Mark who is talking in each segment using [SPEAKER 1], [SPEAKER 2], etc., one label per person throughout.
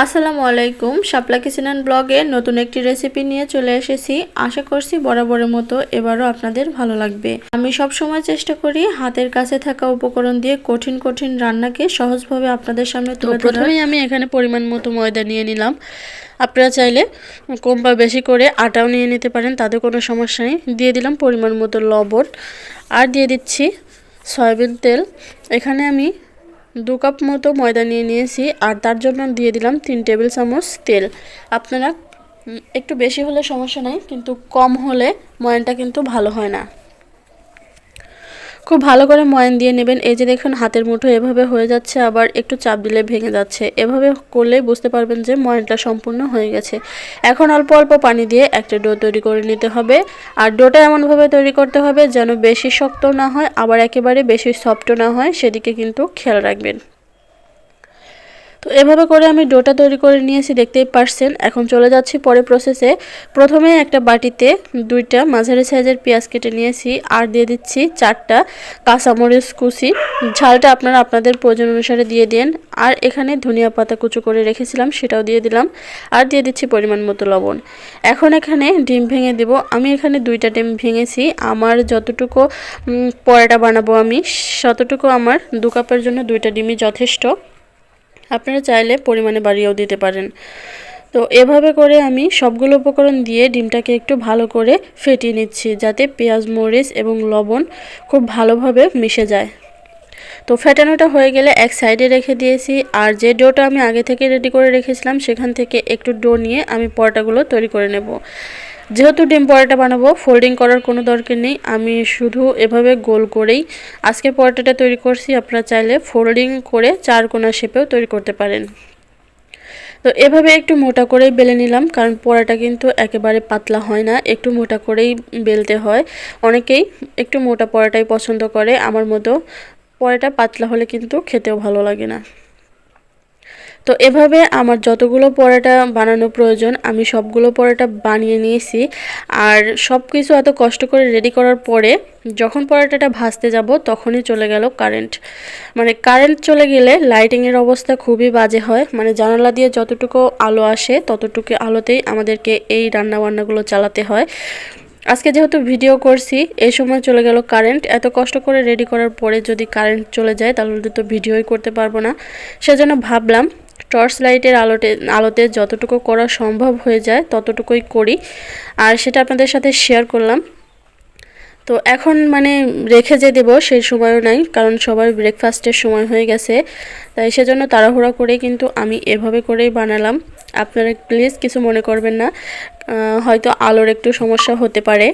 [SPEAKER 1] আসসালামু আলাইকুম। শাপলা kitchen and ব্লগে নতুন একটি রেসিপি নিয়ে চলে এসেছি। আশা করছি বরাবরের মতো এবারও আপনাদের ভালো লাগবে। আমি সব সময় চেষ্টা করি হাতের কাছে থাকা উপকরণ দিয়ে কঠিন কঠিন রান্নাকে সহজভাবে আপনাদের সামনে তুলে ধরার।
[SPEAKER 2] প্রথমেই আমি এখানে পরিমাণ মতো ময়দা নিয়ে নিলাম। আপনারা চাইলে কম বা বেশি করে আটাও নিয়ে নিতে পারেন তাতে কোনো সমস্যা নেই। দিয়ে দিলাম পরিমাণ মতো লবণ। আর দিয়ে দিচ্ছি সয়াবিন তেল। এখানে আমি দু কাপ মতো ময়দা নিয়ে নিয়েছি আর তার জন্য দিয়ে দিলাম তিন টেবিল চামচ তেল। আপনারা একটু বেশি হলে সমস্যা নাই, কিন্তু কম হলে ময়নটা কিন্তু ভালো হয় না। খুব ভালো করে ময়ান দিয়ে নেবেন। এই যে দেখুন, হাতের মুঠো এভাবে হয়ে যাচ্ছে, আবার একটু চাপ দিলে ভেঙে যাচ্ছে। এভাবে করলে বুঝতে পারবেন যে ময়ানটা সম্পূর্ণ হয়ে গেছে। এখন অল্প অল্প পানি দিয়ে একটা ডো তৈরি করে নিতে হবে। আর ডোটা এমনভাবে তৈরি করতে হবে যেন বেশি শক্ত না হয়, আবার একেবারে বেশি সফটও না হয়, সেদিকে কিন্তু খেয়াল রাখবেন। তো এভাবে করে আমি ডোটা তৈরি করে নিয়েছি, দেখতেই পারছেন। এখন চলে যাচ্ছি পরে প্রসেসে প্রথমে একটা বাটিতে দুইটা মাঝারি সাইজের পেঁয়াজ কেটে নিয়েছি, আর দিয়ে দিচ্ছি চারটা কাঁচামরিচ কুচি। ঝালটা আপনারা আপনাদের প্রয়োজন অনুসারে দিয়ে দিন। আর এখানে ধনিয়া পাতা কুচু করে রেখেছিলাম, সেটাও দিয়ে দিলাম। আর দিয়ে দিচ্ছি পরিমাণ মতো লবণ। এখন এখানে ডিম ভেঙে দেব। আমি এখানে দুইটা ডিম ভেঙেছি। আমার যতটুকু পরোটা বানাবো আমি ততটুকু আমার দু কাপের জন্য দুইটা ডিমই যথেষ্ট। আপনারা চাইলে পরিমাণে বাড়িয়েও দিতে পারেন। তো এভাবে করে আমি সবগুলো উপকরণ দিয়ে ডিমটাকে একটু ভালো করে ফেটিয়ে নিচ্ছি, যাতে পেঁয়াজ, মরিচ এবং লবণ খুব ভালোভাবে মিশে যায়। তো ফেটানোটা হয়ে গেলে এক সাইডে রেখে দিয়েছি, আর যে ডোটা আমি আগে থেকে রেডি করে রেখেছিলাম, সেখান থেকে একটু ডো নিয়ে আমি পরোটাগুলো তৈরি করে নেব। যেহেতু ডিম পরোটা বানাবো ফোল্ডিং করার কোনো দরকার নেই। আমি শুধু এভাবে গোল করেই আজকে পরোটাটা তৈরি করছি। আপনারা চাইলে ফোল্ডিং করে চার কোনা শেপেও তৈরি করতে পারেন। তো এভাবে একটু মোটা করেই বেলে নিলাম, কারণ পোড়াটা কিন্তু একেবারে পাতলা হয় না। একটু মোটা করেই বেলতে হয়। অনেকেই একটু মোটা পরোটাই পছন্দ করে। আমার মতো পরোটা পাতলা হলে কিন্তু খেতেও ভালো লাগে না। তো এভাবে আমার যতগুলো পরোটা বানানো প্রয়োজন, আমি সবগুলো পরোটা বানিয়ে নিয়েছি। আর সব কিছু এত কষ্ট করে রেডি করার পরে যখন পরোটাটা ভাজতে যাব তখনই চলে গেল কারেন্ট মানে কারেন্ট চলে গেলে লাইটিংয়ের অবস্থা খুবই বাজে হয়। মানে জানালা দিয়ে যতটুকু আলো আসে ততটুকু আলোতেই আমাদেরকে এই রান্নাবান্নাগুলো চালাতে হয়। আজকে যেহেতু ভিডিও করছি এই সময় চলে গেল কারেন্ট এত কষ্ট করে রেডি করার পরে যদি কারেন্ট চলে যায় তাহলে তো ভিডিওই করতে পারব না। সেজন্য ভাবলাম টর্চ লাইটের আলোতে আলোতে যতটুকু করা সম্ভব হয়ে যায়, ততটুকুই করি। আর সেটা আপনাদের সাথে শেয়ার করলাম। তো এখন মানে রেখে যে দেবো সেই সময়ও নাই, কারণ সবার ব্রেকফাস্টের সময় হয়ে গেছে। তাই সেজন্য তাড়াহুড়া করে কিন্তু আমি এভাবে করেই বানালাম। আপনারা প্লিজ কিছু মনে করবেন না হয়তো আলোর একটু সমস্যা হতে পারে।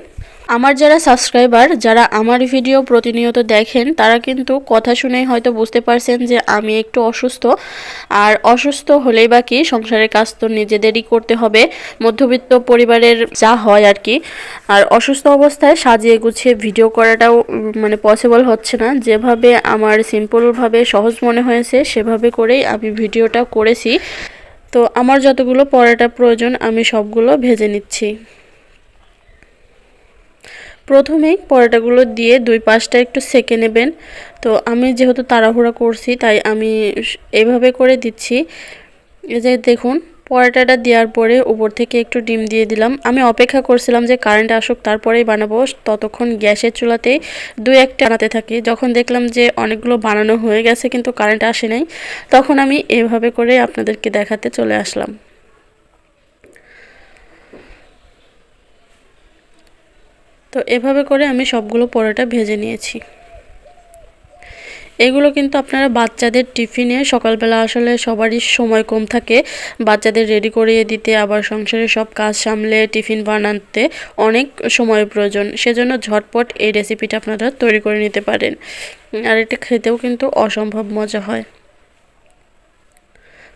[SPEAKER 2] আমার যারা সাবস্ক্রাইবার, যারা আমার ভিডিও প্রতিনিয়ত দেখেন, তারা কিন্তু কথা শুনেই হয়তো বুঝতে পারছেন যে আমি একটু অসুস্থ। আর অসুস্থ হলেই বা কি, সংসারের কাজ তো নিজেদেরই করতে হবে, মধ্যবিত্ত পরিবারের যা হয় আর কি। আর অসুস্থ অবস্থায় সাজিয়ে গুছিয়ে ভিডিও করাটাও মানে পসিবল হচ্ছে না। যেভাবে আমার সিম্পলভাবে সহজ মনে হয়েছে, সেভাবে করেই আমি ভিডিওটা করেছি। তো আমার যতগুলো পরোটা প্রয়োজন, আমি সবগুলো ভেজে নিচ্ছি। প্রথমেই পরোটাগুলো দিয়ে দুই পাশটা একটু সেকে নেবেন। তো আমি যেহেতু তাড়াহুড়া করছি, তাই আমি এভাবে করে দিচ্ছি। এই যে দেখুন পরোটাটা দেওয়ার পরে উপর থেকে একটু ডিম দিয়ে দিলাম। আমি অপেক্ষা করছিলাম যে কারেন্ট আসুক, তারপরেই বানাবো। ততক্ষণ গ্যাসের চুলাতেই দু একটা বানাতে থাকি। যখন দেখলাম যে অনেকগুলো বানানো হয়ে গেছে কিন্তু কারেন্ট আসে নাই, তখন আমি এভাবে করে আপনাদেরকে দেখাতে চলে আসলাম। তো এভাবে করে আমি সবগুলো পরোটা ভেজে নিয়েছি। এগুলো কিন্তু আপনারা বাচ্চাদের টিফিনে সকালবেলা আসলে সবারই সময় কম থাকে। বাচ্চাদের রেডি করিয়ে দিতে, আবার সংসারের সব কাজ সামলে টিফিন বানাতে অনেক সময় প্রয়োজন। সেজন্য ঝটপট এই রেসিপিটা আপনারা তৈরি করে নিতে পারেন। আর এটা খেতেও কিন্তু অসম্ভব মজা হয়।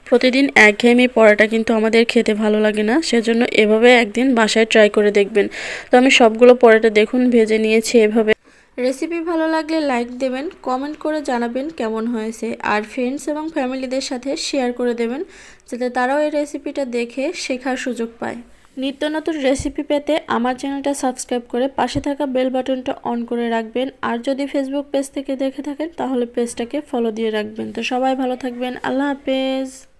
[SPEAKER 2] প্রতিদিন একঘেয়েমি পড়াটা কিন্তু আমাদের খেতে ভালো লাগে না, সেজন্য এভাবে একদিন বাসায় ট্রাই করে দেখবেন। তো আমি সবগুলো পরোটা দেখুন, ভেজে নিয়েছি এভাবে।
[SPEAKER 1] রেসিপি ভালো লাগলে লাইক দেবেন কমেন্ট করে জানাবেন কেমন হয়েছে। আর ফ্রেন্ডস এবং ফ্যামিলিদের সাথে শেয়ার করে দেবেন, যাতে তারাও এই রেসিপিটা দেখে শেখার সুযোগ পায়। নিত্য নতুন রেসিপি পেতে আমার চ্যানেলটা সাবস্ক্রাইব করে পাশে থাকা বেল বাটনটা অন করে রাখবেন। আর যদি ফেসবুক পেজ থেকে দেখে থাকেন, তাহলে পেজটাকে ফলো দিয়ে রাখবেন। তো সবাই ভালো থাকবেন। আল্লাহ হাফেজ।